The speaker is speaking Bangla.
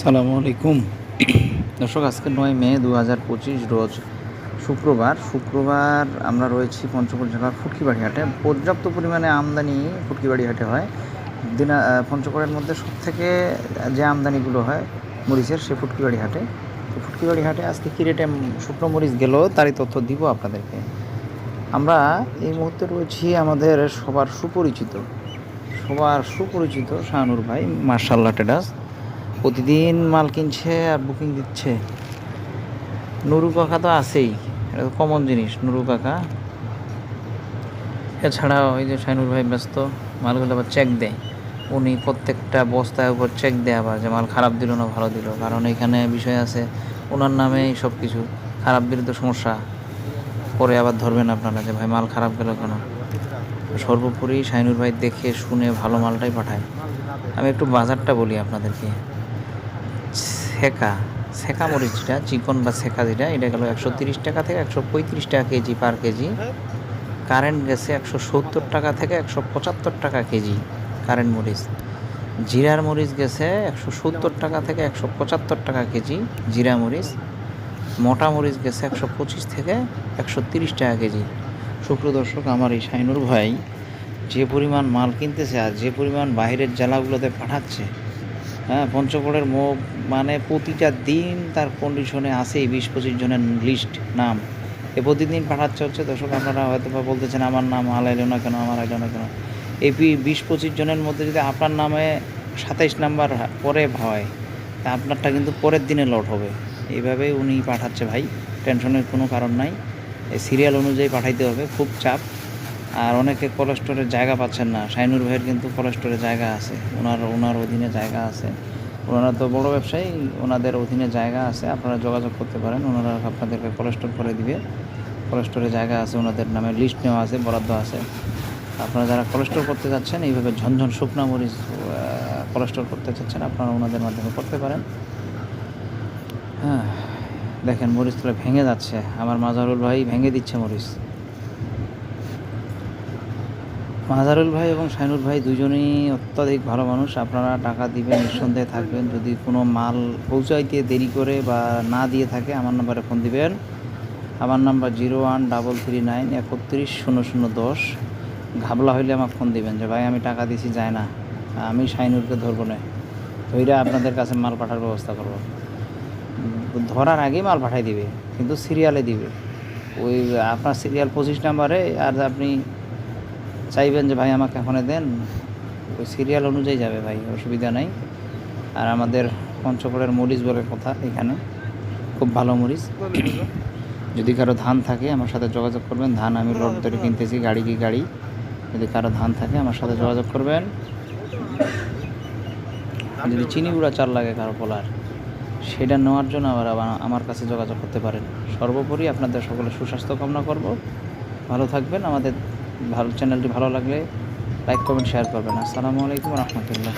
সালামু আলাইকুম। দর্শক, আজকে নয় মে দু হাজার পঁচিশ রোজ শুক্রবার। শুক্রবার আমরা রয়েছি পঞ্চগড় জেলার ফুটকিবাড়ি হাটে। পর্যাপ্ত পরিমাণে আমদানি ফুটকিবাড়ি হাটে হয়। দিনা পঞ্চগড়ের মধ্যে সব থেকে যে আমদানিগুলো হয় মরিচের, সে ফুটকিবাড়ি হাটে। তো ফুটকিবাড়ি হাটে আজকে কী রেটে শুকনো মরিচ গেল তারই তথ্য দিব আপনাদেরকে। আমরা এই মুহূর্তে রয়েছি আমাদের সবার সুপরিচিত সবার সুপরিচিত শাহানুর ভাই মার্শাল্লাহ টেডাস। প্রতিদিন মাল কিনছে আর বুকিং দিচ্ছে। নুরু কাকা তো আছেই। এটা তো কমন জিনিস, নুরু কাকা। এছাড়াও ওই যে শাইনুর ভাই ব্যস্ত, মালগুলো আবার চেক দেয়। উনি প্রত্যেকটা বস্তার উপর চেক দেয় আবার যে মাল খারাপ দিল না ভালো দিল। কারণ এখানে বিষয় আছে ওনার নামেই সব কিছু খারাপ দিলে তো সমস্যা। পরে আবার ধরবেন আপনারা যে ভাই মাল খারাপ গেল কেন? সর্বোপরি শাইনুর ভাই দেখে শুনে ভালো মালটাই পাঠায়। আমি একটু বাজারটা বলি আপনাদেরকে। সেকা সেকা মরিচটা চিকন বা সেকা যেটা, এটা গেল একশো তিরিশ টাকা থেকে একশো পঁয়ত্রিশ টাকা কেজি পার কেজি। কারেন্ট গেছে একশো সত্তর টাকা থেকে একশো পঁচাত্তর টাকা কেজি কারেন্ট মরিচ। জিরার মরিচ গেছে একশো সত্তর টাকা থেকে একশো পঁচাত্তর টাকা কেজি জিরা মরিচ। মোটা মরিচ গেছে একশো পঁচিশ থেকে একশো তিরিশ টাকা কেজি। শুক্র দর্শক, আমার এই শাইনুর ভাই যে পরিমাণ মাল কিনতেছে আর যে পরিমাণ বাইরের জেলাগুলোতে পাঠাচ্ছে হ্যাঁ পঞ্চগড়ের মুখ মানে প্রতিটা দিন তার কন্ডিশনে আসেই বিশ পঁচিশ জনের লিস্ট নাম। এ প্রতিদিন পাঠাচ্ছে হচ্ছে, দর্শক আপনারা হয়তো বা বলতেছেন, আমার নাম এলো না কেন, আমার এলো না কেন? এই বিশ পঁচিশ জনের মধ্যে যদি আপনার নামে সাতাইশ নাম্বার পরে হয়, তা আপনারটা কিন্তু পরের দিনে লট হবে। এইভাবেই উনি পাঠাচ্ছে ভাই, টেনশনের কোনো কারণ নাই। সিরিয়াল অনুযায়ী পাঠাইতে হবে, খুব চাপ। আর অনেকে কোলেস্টোরের জায়গা পাচ্ছেন না। শাইনুর ভাইয়ের কিন্তু কোলেস্টোরের জায়গা আছে। ওনার ওনার অধীনে জায়গা আছে। ওনারা তো বড় ব্যবসায়ী, ওনাদের অধীনে জায়গা আছে। আপনারা যোগাযোগ করতে পারেন। ওনারা আপনাদেরকে কোলেস্টোর করে দিবে। কোলেস্টোরের জায়গা আছে, ওনাদের নামে লিস্ট নেওয়া আছে, বরাদ্দ আছে। আপনারা যারা কোলেস্টোর করতে যাচ্ছেন, এইভাবে ঝনঝন শুকনা মরিচ কোলেস্টোর করতে চাচ্ছেন, আপনারা ওনাদের মাধ্যমে করতে পারেন। হ্যাঁ দেখেন মরিচ তাহলে ভেঙে যাচ্ছে। আমার মাজারুল ভাই ভেঙে দিচ্ছে মরিচ। মাজারুল ভাই এবং শাইনুর ভাই দুজনেই অত্যাধিক ভালো মানুষ। আপনারা টাকা দিবেন, নিঃসন্দেহে থাকবেন। যদি কোনো মাল পৌঁছাইতে দেরি করে বা না দিয়ে থাকে, আমার নাম্বারে ফোন দিবেন। আমার number zero one double three nine একত্রিশ শূন্য শূন্য দশ। ঘাবলা হইলে আমাকে ফোন দিবেন যে, ভাই, আমি টাকা দিছি, যায় না। আমি শাইনুরকে ধরবো না। ধইরা আপনাদের কাছে মাল পাঠার ব্যবস্থা করব। ধরার আগেই মাল পাঠাই দিবে, কিন্তু সিরিয়ালে দিবে। ওই আপনার সিরিয়াল পঁচিশ নাম্বারে আর আপনি চাইবেন যে ভাই আমাকে এখানে দেন। ওই সিরিয়াল অনুযায়ী যাবে ভাই অসুবিধা নাই। আর আমাদের পঞ্চগড়ের মরিচ বলে কথা এখানে। খুব ভালো মরিচ। যদি কারও ধান থাকে আমার সাথে যোগাযোগ করবেন। ধান আমি লট ধরে কিনতেছি গাড়ি কি গাড়ি। যদি কারও ধান থাকে আমার সাথে যোগাযোগ করবেন। যদি চিনি গুঁড়া চাল লাগে কারও পোলার সেটা নেওয়ার জন্য আবার আমার কাছে যোগাযোগ করতে পারেন। সর্বোপরি আপনাদের সকলে সুস্বাস্থ্য কামনা করব। ভালো থাকবেন। আমাদের ভালো চ্যানেলটি ভালো লাগলে লাইক কমেন্ট শেয়ার করবেন। আসসালামু আলাইকুম রহমতুল্লাহ।